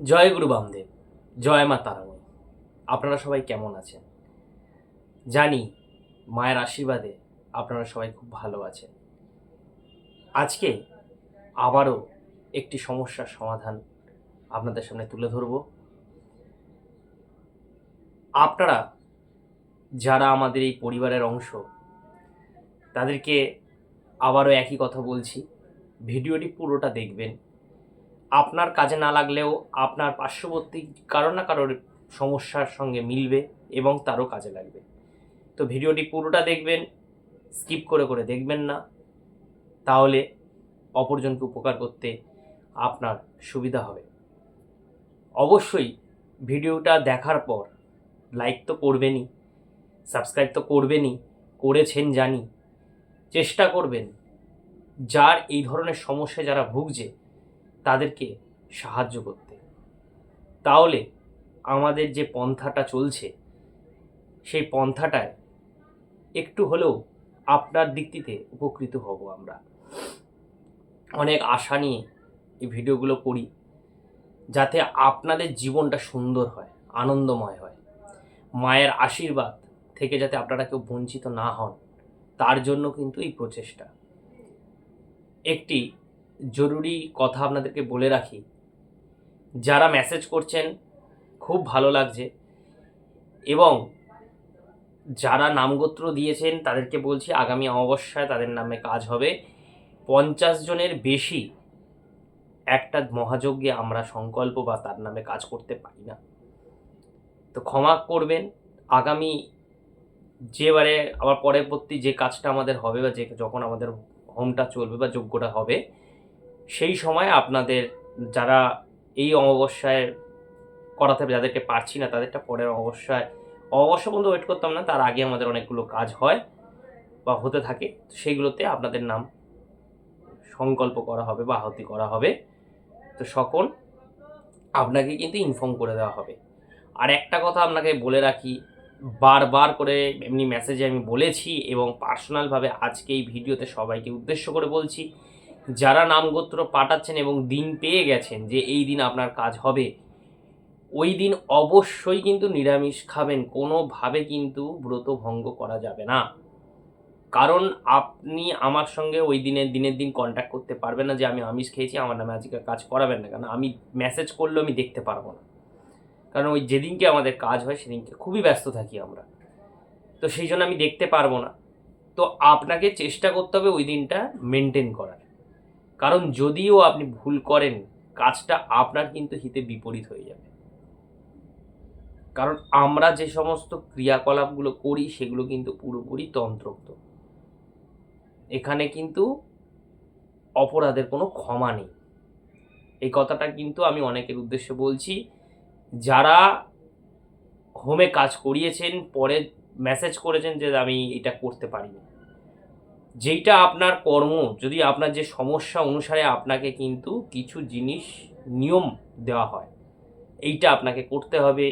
জয় গুরু বামদেব, জয় মা তারাময়। আপনারা সবাই কেমন আছেন? জানি মায়ের আশীর্বাদে আপনারা সবাই খুব ভালো আছেন। আজকে আবারও একটি সমস্যার সমাধান আপনাদের সামনে তুলে ধরব। আপনারা যারা আমাদের এই পরিবারের অংশ, তাদেরকে আবারও একই কথা বলছি। ভিডিওটি পুরোটা দেখবেন। আপনার কাজে না লাগলেও আপনার পার্শ্ববর্তী কারও না কারোর সমস্যার সঙ্গে মিলবে এবং তারও কাজে লাগবে। তো ভিডিওটি পুরোটা দেখবেন, স্কিপ করে করে দেখবেন না, তাহলে অপরজনকে উপকার করতে আপনার সুবিধা হবে। অবশ্যই ভিডিওটা দেখার পর লাইক তো করবেনই সাবস্ক্রাইব তো করবেনই, করেছেন জানি, চেষ্টা করবেন। যার এই ধরনের সমস্যা যারা ভুগছে তাদেরকে সাহায্য করতে। তাহলে আমাদের যে পন্থাটা চলছে, সেই পন্থাটায় একটু হলেও আপনার দিকটিতে উপকৃত হব আমরা। অনেক আশা নিয়ে এই ভিডিওগুলো করি, যাতে আপনাদের জীবনটা সুন্দর হয়, আনন্দময় হয়। মায়ের আশীর্বাদ থেকে যাতে আপনারা কেউ বঞ্চিত না হন, তার জন্য কিন্তু এই প্রচেষ্টা। একটি জরুরি কথা আপনাদেরকে বলে রাখি। যারা মেসেজ করছেন, খুব ভালো লাগছে। এবং যারা নামগোত্র দিয়েছেন, তাদেরকে বলছি আগামী অমাবস্যায় তাদের নামে কাজ হবে। পঞ্চাশ জনের বেশি একটা মহাযজ্ঞে আমরা সংকল্প বা তার নামে কাজ করতে পারি না। তো ক্ষমা করবেন। আগামী যেবারে আবার পরবর্তী যে কাজটা আমাদের হবে বা যে যখন আমাদের হোমটা চলবে বা যজ্ঞটা হবে সেই সময় আপনাদের যারা এই অমাবস্যায় করাতে যাদেরকে পারছি না, তাদেরটা পরের অমাবস্যায়, অমাবস্যা পর্যন্ত ওয়েট করতাম না, তার আগে আমাদের অনেকগুলো কাজ হয় বা হতে থাকে সেইগুলোতে আপনাদের নাম সংকল্প করা হবে বা আহতি করা হবে। তো সকল আপনাকে কিন্তু ইনফর্ম করে দেওয়া হবে। আর একটা কথা আপনাকে বলে রাখি, বারবার করে এমনি মেসেজে আমি বলেছি এবং পার্সোনালভাবে আজকে এই ভিডিওতে সবাইকে উদ্দেশ্য করে বলছি যারা নামগোত্র পাঠাচ্ছেন এবং দিন পেয়ে গেছেন যে এই দিন আপনার কাজ হবে, ওই দিন অবশ্যই কিন্তু নিরামিষ খাবেন, কোনোভাবে কিন্তু ব্রত ভঙ্গ করা যাবে না। কারণ আপনি আমার সঙ্গে ওই দিনের দিনের দিন কন্ট্যাক্ট করতে পারবেন না যে আমি আমিষ খেয়েছি, আমার নামে আজকে কাজ করাবেন না। কারণ আমি মেসেজ করলেও আমি দেখতে পারব না। কারণ ওই যেদিনকে আমাদের কাজ হয়, সেদিনকে খুবই ব্যস্ত থাকি আমরা। তো সেই জন্য আমি দেখতে পারব না। তো আপনাকে চেষ্টা করতে হবে ওই দিনটা মেনটেন করার। কারণ যদিও আপনি ভুল করেন, কাজটা আপনার কিন্তু হিতে বিপরীত হয়ে যাবে। কারণ আমরা যে সমস্ত ক্রিয়াকলাপগুলো করি, সেগুলো কিন্তু পুরোপুরি তন্ত্রোক্ত। এখানে কিন্তু অপরাধের কোনো ক্ষমা নেই। এই কথাটা কিন্তু আমি অনেকের উদ্দেশ্যে বলছি, যারা হোমে কাজ করিয়েছেন, পরে মেসেজ করেছেন যে আমি এটা করতে পারিনি। যেইটা আপনার কর্ম, যদি আপনার যে সমস্যা অনুসারে আপনাকে কিন্তু কিছু জিনিস নিয়ম দেওয়া হয়। এইটা আপনাকে করতে হবে,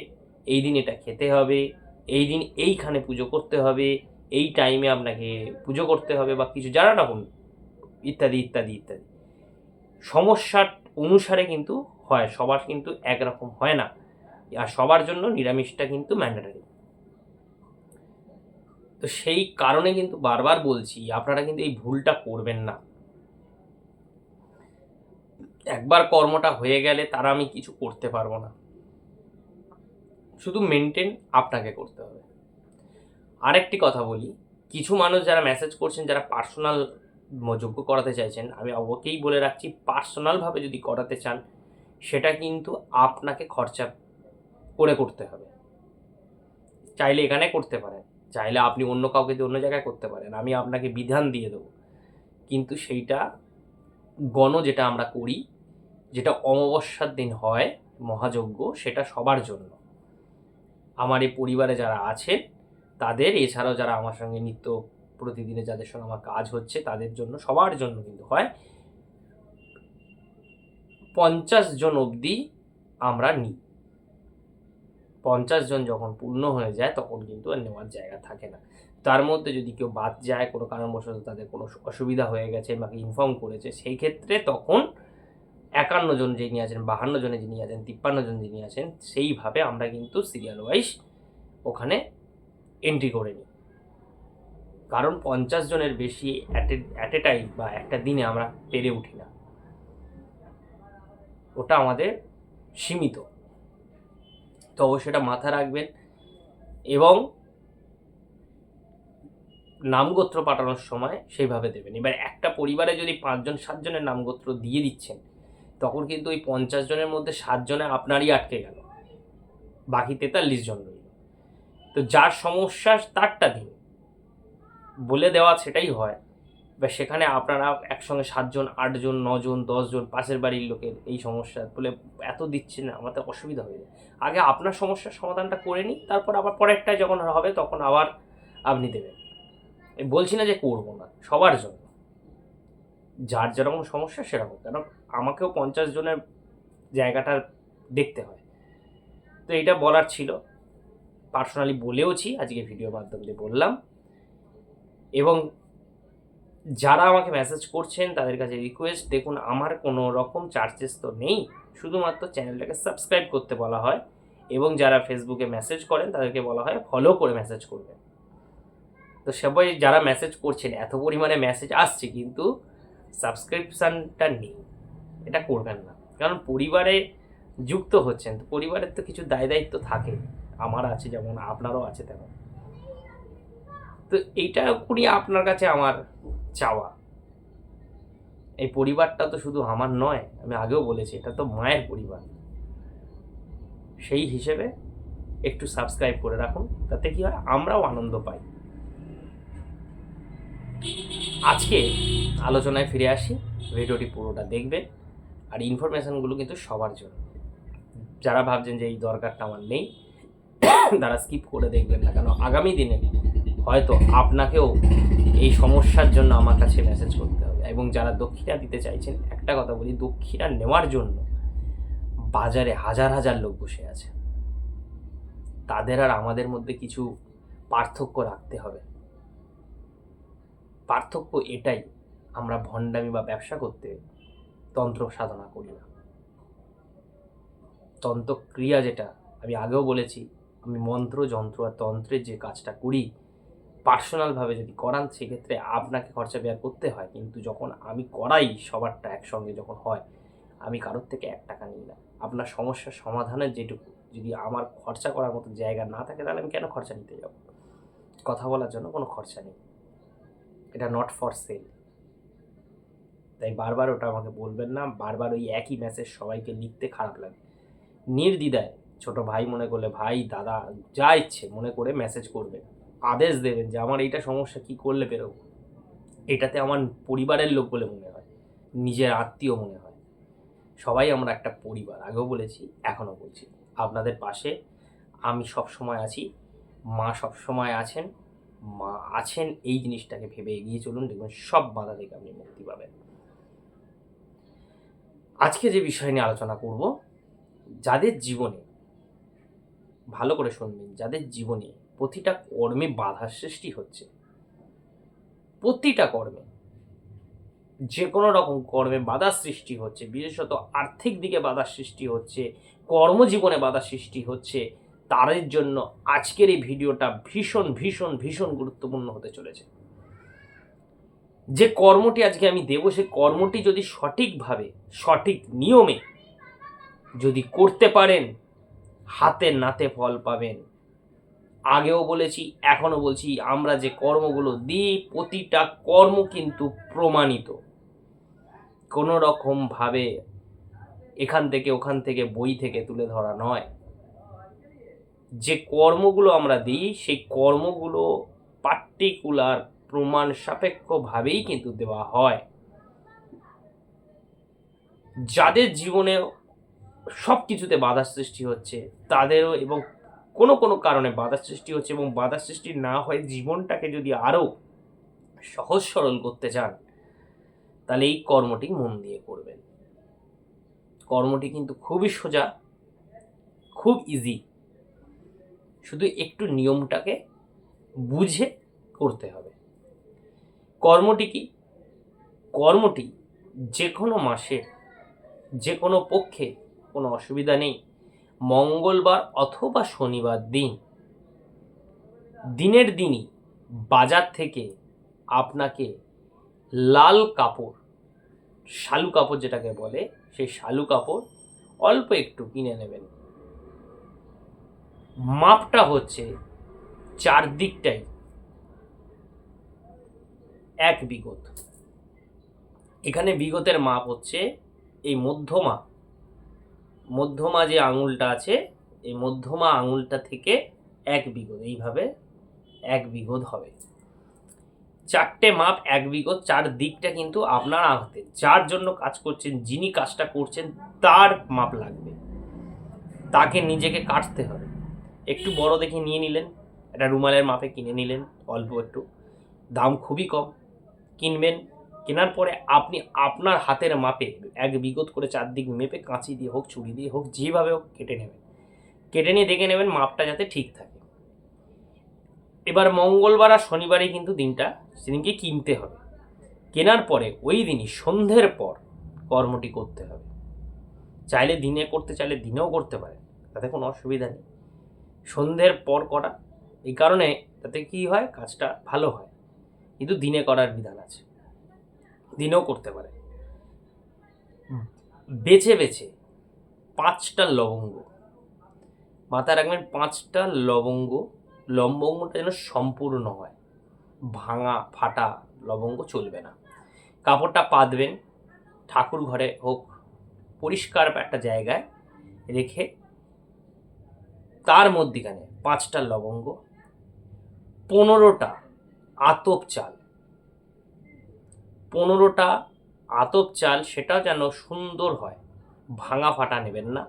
এই দিন এটা খেতে হবে, এই দিন এইখানে পুজো করতে হবে, এই টাইমে আপনাকে পুজো করতে হবে বা কিছু যারা রকম ইত্যাদি ইত্যাদি ইত্যাদি। সমস্যার অনুসারে কিন্তু হয়, সবার কিন্তু একরকম হয় না। আর সবার জন্য নিরামিষটা কিন্তু ম্যান্ডেটারি তো সেই কারণে কিন্তু বারবার বলছি, আপনারা কিন্তু এই ভুলটা করবেন না। একবার কর্মটা হয়ে গেলে তারা আমি কিছু করতে পারব না। শুধু মেনটেন আপনাকে করতে হবে। আরেকটি কথা বলি, কিছু মানুষ যারা মেসেজ করছেন, যারা পার্সোনাল যোগ্য করাতে চাইছেন, আমি অবকেই বলে রাখছি পার্সোনালভাবে যদি করাতে চান, সেটা কিন্তু আপনাকে খরচা করে করতে হবে। চাইলে এখানে করতে পারেন। চাইলে আপনি অন্য কাউকে দিয়ে অন্য জায়গায় করতে পারেন, আমি আপনাকে বিধান দিয়ে দেবো। কিন্তু সেইটা গণ যেটা আমরা করি, যেটা অমাবস্যার দিন হয়, মহাযজ্ঞ, সেটা সবার জন্য। আমার এই পরিবারে যারা আছেন, তাদের, এছাড়াও যারা আমার সঙ্গে নিত্য প্রতিদিনে যাদের সঙ্গে আমার কাজ হচ্ছে, তাদের জন্য, সবার জন্য কিন্তু হয়, পঞ্চাশ জন অবধি আমরা নিই। পঞ্চাশ জন যখন পূর্ণ হয়ে যায়, তখন কিন্তু আর নেওয়ার জায়গা থাকে না। তার মধ্যে যদি কেউ বাদ যায়, কোনো কারণবশত তাদের কোনো অসুবিধা হয়ে গেছে বা ইনফর্ম করেছে, সেই ক্ষেত্রে তখন একান্ন জন যিনি আছেন, বাহান্ন জনে যিনি আছেন, তিপ্পান্ন জন যিনি আছেন, সেইভাবে আমরা কিন্তু সিরিয়াল ওয়াইজ ওখানে এন্ট্রি করে নিই। কারণ পঞ্চাশ জনের বেশি অ্যাট এ টাইম বা একটা দিনে আমরা পেরে উঠি না। ওটা আমাদের সীমিত। অবশ্যই এটা মাথা রাখবেন। এবং নামগোত্র পাঠানোর সময় সেইভাবে দেবেন। এবার একটা পরিবারে যদি পাঁচজন, সাতজনের নামগোত্র দিয়ে দিচ্ছেন, তখন কিন্তু ওই পঞ্চাশ জনের মধ্যে সাতজনে আপনারই আটকে গেল। বাকি তেতাল্লিশ জন রইল। তো যার সমস্যা, তারটা দিন। বলে দেওয়া সেটাই হয়। বা সেখানে আপনারা একসঙ্গে সাতজন, আটজন, নজন, দশজন, পাশের বাড়ির লোকের এই সমস্যা বলে এত দিচ্ছেন, আমাদের অসুবিধা হয়ে যায়। আগে আপনার সমস্যার সমাধানটা করে নিই, তারপর আবার পরেরটায় যখন হবে তখন আবার আপনি দেবেন। বলছি না যে করব না, সবার জন্য। যার যেরকম সমস্যা সেরকম কেন আমাকেও পঞ্চাশ জনের জায়গাটা দেখতে হয়। তো এটা বলার ছিল। পার্সোনালি বলেওছি, আজকে ভিডিওর মাধ্যমে বললাম। এবং যারা আমাকে মেসেজ করছেন, তাদের কাছে রিকোয়েস্ট দেখুন, আমার কোনো রকম চার্জেস তো নেই। শুধুমাত্র চ্যানেলটাকে সাবস্ক্রাইব করতে বলা হয় এবং যারা ফেসবুকে মেসেজ করেন, তাদেরকে বলা হয় ফলো করে মেসেজ করবেন। তো সবাই যারা মেসেজ করছেন, এত পরিমাণে মেসেজ আসছে, কিন্তু সাবস্ক্রিপশানটা নেই। এটা করবেন না। কারণ পরিবারে যুক্ত হচ্ছেন, তো পরিবারের তো কিছু দায় দায়িত্ব থাকে। আমার আছে যেমন, আপনারও আছে তেমন। তো এইটা করি আপনার কাছে আমার চাওয়া। এই পরিবারটা তো শুধু আমার নয়, আমি আগেও বলেছি, এটা তো মায়ের পরিবার। সেই হিসেবে একটু সাবস্ক্রাইব করে রাখুন, তাতে কি হয়? আমরাও আনন্দ পাই। আজকে আলোচনায় ফিরে আসি, ভিডিওটি পুরোটা দেখবেন, আর ইনফরমেশানগুলো কিন্তু সবার জন্য। যারা ভাবছেন যে এই দরকারটা আমার নেই, তারা স্কিপ করে দেখবেন না কেন? আগামী দিনে হয়তো আপনাকেও এই সমস্যার জন্য আমার কাছে মেসেজ করতে হবে। এবং যারা দক্ষিণা দিতে চাইছেন, একটা কথা বলি, দক্ষিণা নেওয়ার জন্য বাজারে হাজার হাজার লোক বসে আছে। তাদের আর আমাদের মধ্যে কিছু পার্থক্য রাখতে হবে। পার্থক্য এটাই, আমরা ভণ্ডামি বা ব্যবসা করতে তন্ত্র সাধনা করি না। তন্ত্রক্রিয়া যেটা, আমি আগেও বলেছি, আমি মন্ত্র, যন্ত্র আর তন্ত্রের যে কাজটা করি পার্সোনালভাবে যদি করান, সেক্ষেত্রে আপনাকে খরচা ব্যয় করতে হয়। কিন্তু যখন আমি করাই সবারটা একসঙ্গে যখন হয়, আমি কারোর থেকে এক টাকা নিই না। আপনার সমস্যার সমাধানের যেটুকু, যদি আমার খরচা করার মতো জায়গা না থাকে, তাহলে আমি কেন খরচা নিতে যাব? কথা বলার জন্য কোনো খরচা নেই। এটা নট ফর সেল তাই বারবার ওটা আমাকে বলবেন না, বারবার ওই একই মেসেজ সবাইকে লিখতে খারাপ লাগে। নির্দ্বিধায় ছোট ভাই মনে করলে ভাই, দাদা, যা ইচ্ছে মনে করে মেসেজ করবে আদেশ দেবেন যে আমার এইটা সমস্যা কি করলে বেরোবো। এটাতে আমার পরিবারের লোক বলে মনে হয়, নিজের আত্মীয় মনে হয়। সবাই আমরা একটা পরিবার, আগেও বলেছি, এখনও বলছি। আপনাদের পাশে আমি সব সময় আছি, মা সব সময় আছেন, মা আছেন, এই জিনিসটাকে ভেবে এগিয়ে চলুন, দেখবেন সব বাধা থেকে আপনি মুক্তি পাবেন। আজকে যে বিষয় নিয়ে আলোচনা করব, যাদের জীবনে ভালো করে শুনবেন, যাদের জীবনে প্রতিটা কর্মে বাধার সৃষ্টি হচ্ছে। প্রতিটা কর্মে যে কোনো রকম কর্মে বাধার সৃষ্টি হচ্ছে, বিশেষত আর্থিক দিকে বাধার সৃষ্টি হচ্ছে, কর্মজীবনে বাধার সৃষ্টি হচ্ছে, তাদের জন্য আজকের এই ভিডিওটা ভীষণ ভীষণ ভীষণ গুরুত্বপূর্ণ হতে চলেছে। যে কর্মটি আজকে আমি দেব সেই কর্মটি যদি সঠিকভাবে, সঠিক নিয়মে যদি করতে পারেন হাতে নাতে ফল পাবেন। আগেও বলেছি, এখনও বলছি, আমরা যে কর্মগুলো দিই, প্রতিটা কর্ম কিন্তু প্রমাণিত। কোনো রকমভাবে এখান থেকে ওখান থেকে বই থেকে তুলে ধরা নয়। যে কর্মগুলো আমরা দিই, সেই কর্মগুলো পার্টিকুলার, প্রমাণ সাপেক্ষভাবেই কিন্তু দেওয়া হয়। যাদের জীবনে সব কিছুতে বাধার সৃষ্টি হচ্ছে, তাদেরও এবং কোনো কোনো কারণে বাধার সৃষ্টি হচ্ছে এবং বাধার সৃষ্টি না হয়ে জীবনটাকে যদি আরও সহজ সরল করতে চান, তাহলে এই কর্মটি মন দিয়ে করবেন। কর্মটি কিন্তু খুবই সোজা, খুব ইজি শুধু একটু নিয়মটাকে বুঝে করতে হবে। কর্মটি কি? কর্মটি যে কোনো মাসে যে কোনো পক্ষে কোনো অসুবিধা নেই। মঙ্গলবার অথবা শনিবার দিন। দিনের দিনই বাজার থেকে আপনাকে লাল কাপড়, শালু কাপড় যেটাকে বলে, সেই শালু কাপড় অল্প একটু কিনে নেবেন। মাপটা হচ্ছে চারদিকটাই এক বিগত। এখানে বিগতের মাপ হচ্ছে এই মধ্যমা মধ্যমা যে আঙুলটা আছে, এই মধ্যমা আঙুলটা থেকে এক বিগত, এইভাবে এক বিগত হবে। চারটে মাপ এক বিগত, চার দিকটা কিন্তু আপনার হাতে যার জন্য কাজ করছেন, যিনি কাজটা করছেন, তার মাপ লাগবে। তাকে নিজেকে কাটতে হবে। একটু বড় দেখে নিয়ে নিলেন, একটা রুমালের মাপে কিনে নিলেন, অল্প একটু। দাম খুবই কম। কিনবেন কেনার পরে আপনি আপনার হাতের মাপে এক বিগত করে চারদিক মেপে কাঁচি দিয়ে হোক, ছুরি দিয়ে হোক, যেভাবে হোক কেটে নেবেন। কেটে নিয়ে দেখে নেবেন মাপটা যাতে ঠিক থাকে। এবার মঙ্গলবার আর শনিবারে কিন্তু দিনটা সেদিনকে কিনতে হবে। কেনার পরে ওই দিনই সন্ধ্যের পর কর্মটি করতে হবে। চাইলে দিনে করতে, চাইলে দিনেও করতে পারে তাতে কোনো অসুবিধা নেই। সন্ধ্যের পর করা, এই কারণে তাতে কি হয়, কাজটা ভালো হয়। কিন্তু দিনে করার বিধান আছে। দিনেও করতে পারে। বেছে বেছে পাঁচটা লবঙ্গ মাথায় রাখবেন পাঁচটা লবঙ্গ লবঙ্গটা যেন সম্পূর্ণ হয়। ভাঙা ফাটা লবঙ্গ চলবে না। কাপড়টা পাতবেন ঠাকুর ঘরে হোক পরিষ্কার একটা জায়গায় রেখে তার মধ্যিখানে পাঁচটা লবঙ্গ পনেরোটা আতপ চাল পনেরোটা আতপ চাল সেটা যেন সুন্দর হয়। ভাঙা ফাটা নেবেন না।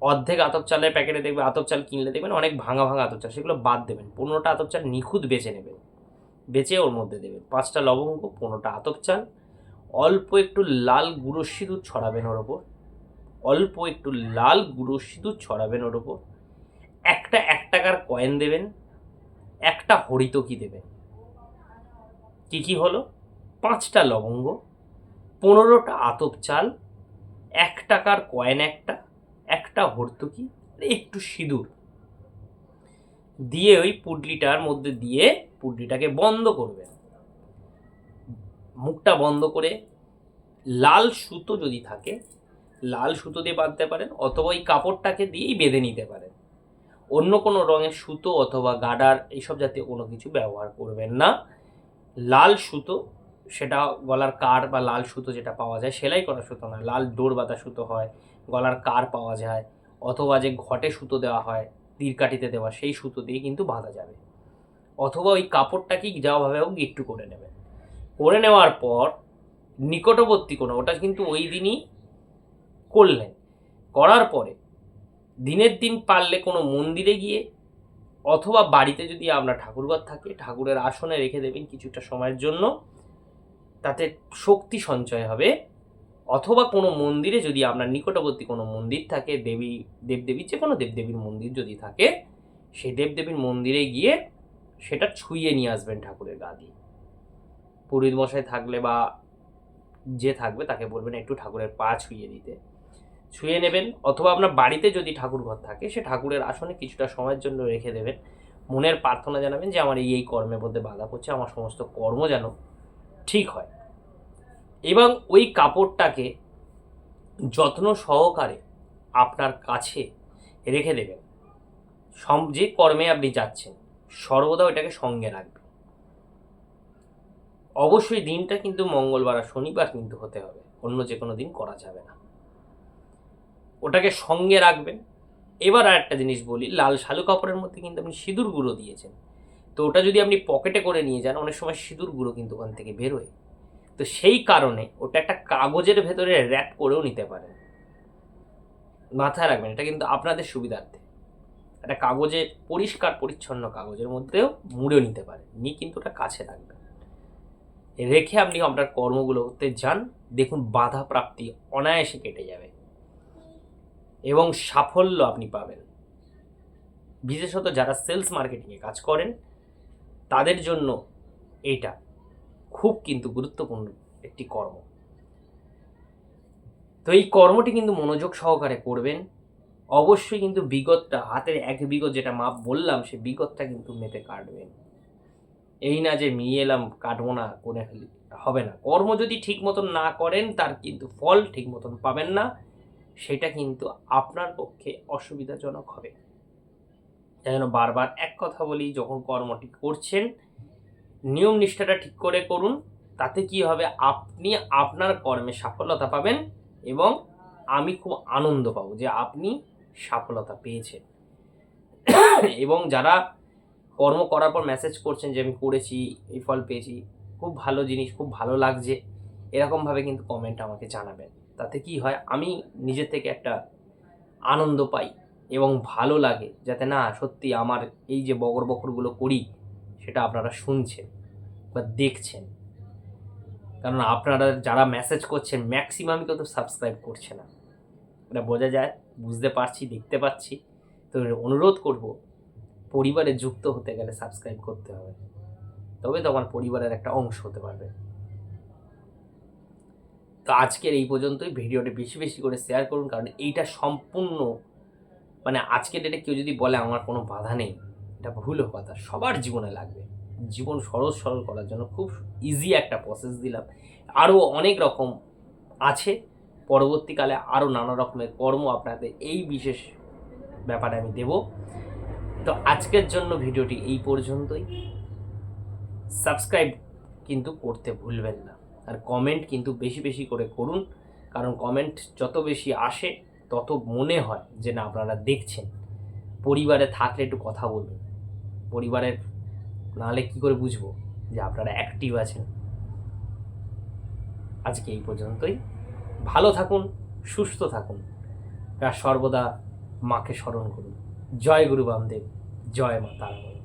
অর্ধেক আতপ চালের প্যাকেটে দেখবেন, আতপ চাল কিনলে দেখবেন অনেক ভাঙা ভাঙা আতপ চাল, সেগুলো বাদ দেবেন। পনেরোটা আতপ চাল নিখুঁত বেছে নেবেন। বেছে ওর মধ্যে দেবেন। পাঁচটা লবঙ্গ, পনেরোটা আতপ চাল। অল্প একটু লাল গুঁড়ো সিঁদুর ছড়াবেন ওর ওপর। অল্প একটু লাল গুঁড়ো সিঁদুর ছড়াবেন ওর ওপর। একটা এক টাকার কয়েন দেবেন। একটা হরিতকি দেবেন। কী কী হলো? পাঁচটা লবঙ্গ, পনেরোটা আতপ চাল, এক টাকার কয়েন একটা একটা হর্তুকি একটু সিঁদুর। দিয়ে ওই পুডলিটার মধ্যে দিয়ে পুডলিটাকে বন্ধ করবেন। মুখটা বন্ধ করে লাল সুতো যদি থাকে, লাল সুতো দিয়ে বাঁধতে পারেন অথবা ওই কাপড়টাকে দিয়েই বেঁধে নিতে পারেন। অন্য কোনো রঙের সুতো অথবা গাডার এইসব জাতীয় কোনো কিছু ব্যবহার করবেন না। লাল সুতো সেটা গলার কার বা লাল সুতো যেটা পাওয়া যায়, সেলাই করা সুতো না লাল ডোর বাঁধা সুতো হয়, গলার কার পাওয়া যায়, অথবা যে ঘটে সুতো দেওয়া হয়, তীরকাঠিতে দেওয়া, সেই সুতো দিয়ে কিন্তু বাঁধা যাবে। অথবা ওই কাপড়টাকেই যাওয়াভাবে হোক একটু করে নেবেন। করে নেওয়ার পর নিকটবর্তী কোনো, ওটা কিন্তু ওই দিনই করলেন। করার পরে দিনের দিন পারলে কোনো মন্দিরে গিয়ে অথবা বাড়িতে যদি আপনার ঠাকুরঘর থাকে, ঠাকুরের আসনে রেখে দেবেন কিছুটা সময়ের জন্য। তাতে শক্তি সঞ্চয় হবে। অথবা কোনো মন্দিরে যদি আপনার নিকটবর্তী কোনো মন্দির থাকে, দেবী দেবদেবীর যে কোনো দেবদেবীর মন্দির যদি থাকে, সেই দেবদেবীর মন্দিরে গিয়ে সেটা ছুঁয়ে নিয়ে আসবেন ঠাকুরের গা দিয়ে। পুরোহিত মশাই থাকলে বা যে থাকবে তাকে বলবেন একটু ঠাকুরের পা ছুঁয়ে দিতে। ছুঁয়ে নেবেন অথবা আপনার বাড়িতে যদি ঠাকুর ঘর থাকে, সে ঠাকুরের আসনে কিছুটা সময়ের জন্য রেখে দেবেন। মনের প্রার্থনা জানাবেন যে, আমার এই এই কর্মের মধ্যে বাধা পড়ছে, আমার সমস্ত কর্ম যেন ঠিক হয়। এবং ওই কাপড়টাকে যত্ন সহকারে আপনার কাছে রেখে দেবেন। সম, যে কর্মে আপনি যাচ্ছেন, সর্বদা ওইটাকে সঙ্গে রাখবেন। অবশ্যই দিনটা কিন্তু মঙ্গলবার আর শনিবার কিন্তু হতে হবে, অন্য যে কোনো দিন করা যাবে না। ওটাকে সঙ্গে রাখবেন। এবার আর একটা জিনিস বলি, লাল শালু কাপড়ের মধ্যে কিন্তু আপনি সিঁদুর গুঁড়ো দিয়েছেন। তো ওটা যদি আপনি পকেটে করে নিয়ে যান, অনেক সময় সিঁদুর গুঁড়ো কিন্তু ওখান থেকে বেরোয়। তো সেই কারণে ওটা একটা কাগজের ভেতরে র্যাপ করেও নিতে পারেন। মাথায় রাখবেন, এটা কিন্তু আপনাদের সুবিধার্থে। একটা কাগজে পরিষ্কার, পরিচ্ছন্ন কাগজের মধ্যেও মুড়েও নিতে পারেন। নিয়ে কিন্তু ওটা কাছে রাখবেন। রেখে আপনি আপনার কর্মগুলো করতে যান, দেখুন বাধা প্রাপ্তি অনায়াসে কেটে যাবে। এবং সাফল্য আপনি পাবেন। বিশেষত যারা সেলস মার্কেটিংয়ে কাজ করেন তাদের জন্য এটা খুব কিন্তু গুরুত্বপূর্ণ একটি কর্ম। তো এই কর্মটি কিন্তু মনোযোগ সহকারে করবেন। অবশ্যই কিন্তু বিগতটা, হাতের এক বিগত যেটা মাপ বললাম, সে বিগতটা কিন্তু মেপে কাটবেন। এই না যে মিয়ে এলাম, কাটবো না কোনে ফেলি, হবে না। কর্ম যদি ঠিক মতন না করেন, তার কিন্তু ফল ঠিক মতন পাবেন না। সেটা কিন্তু আপনার পক্ষে অসুবিধাজনক হবে। তাই বারবার এক কথা বলি, যখন কর্মটি করছেন, নিয়ম নিষ্ঠাটা ঠিক করে করুন, তাতে কি হবে? আপনি আপনার কর্মে সফলতা পাবেন এবং আমি খুব আনন্দ পাবো যে আপনি সফলতা পেয়েছেন। এবং যারা কর্ম করার পর মেসেজ করছেন যে আমি করেছি, এই ফল পেয়েছি, খুব ভালো জিনিস, খুব ভালো লাগছে, এরকমভাবে কিন্তু কমেন্ট আমাকে জানাবেন। তাতে কি হয়? আমি নিজের থেকে একটা আনন্দ পাই। এবং ভালো লাগে যাতে না সত্যি আমার এই যে বকর বকরগুলো করি, সেটা আপনারা শুনছেন বা দেখছেন। কারণ আপনারা যারা মেসেজ করছেন ম্যাক্সিমামই তো সাবস্ক্রাইব করছে না। এটা বোঝা যায়, বুঝতে পারছি, দেখতে পাচ্ছি। তো অনুরোধ করব, পরিবারে যুক্ত হতে গেলে সাবস্ক্রাইব করতে হবে। তবে তো আমার পরিবারের একটা অংশ হতে পারবে। তো আজকের এই পর্যন্তই। ভিডিওটি বেশি বেশি করে শেয়ার করুন, কারণ এইটা সম্পূর্ণ মানে আজকের ডেটে কেউ যদি বলে আমার কোনো বাধা নেই, এটা ভুল কথা, সবার জীবনে লাগবে। জীবন সহজ সরল করার জন্য খুব ইজি একটা প্রসেস দিলাম। আরও অনেক রকম আছে, পরবর্তীকালে আরও নানা রকমের কর্ম আপনাদের এই বিশেষ ব্যাপারে আমি দেব। তো আজকের জন্য ভিডিওটি এই পর্যন্তই। সাবস্ক্রাইব কিন্তু করতে ভুলবেন না। আর কমেন্ট কিন্তু বেশি বেশি করে করুন, কারণ কমেন্ট যত বেশি আসে তত মনে হয় যে না, আপনারা দেখছেন। পরিবারে থাকলে একটু কথা বলবেন। পরিবারের নাহলে কি করে বুঝব যে আপনারা অ্যাক্টিভ আছেন? আজকে এই পর্যন্তই। ভালো থাকুন, সুস্থ থাকুন। আর সর্বদা মাকে স্মরণ করুন। জয় গুরু বামদেব, জয় মা তারামণি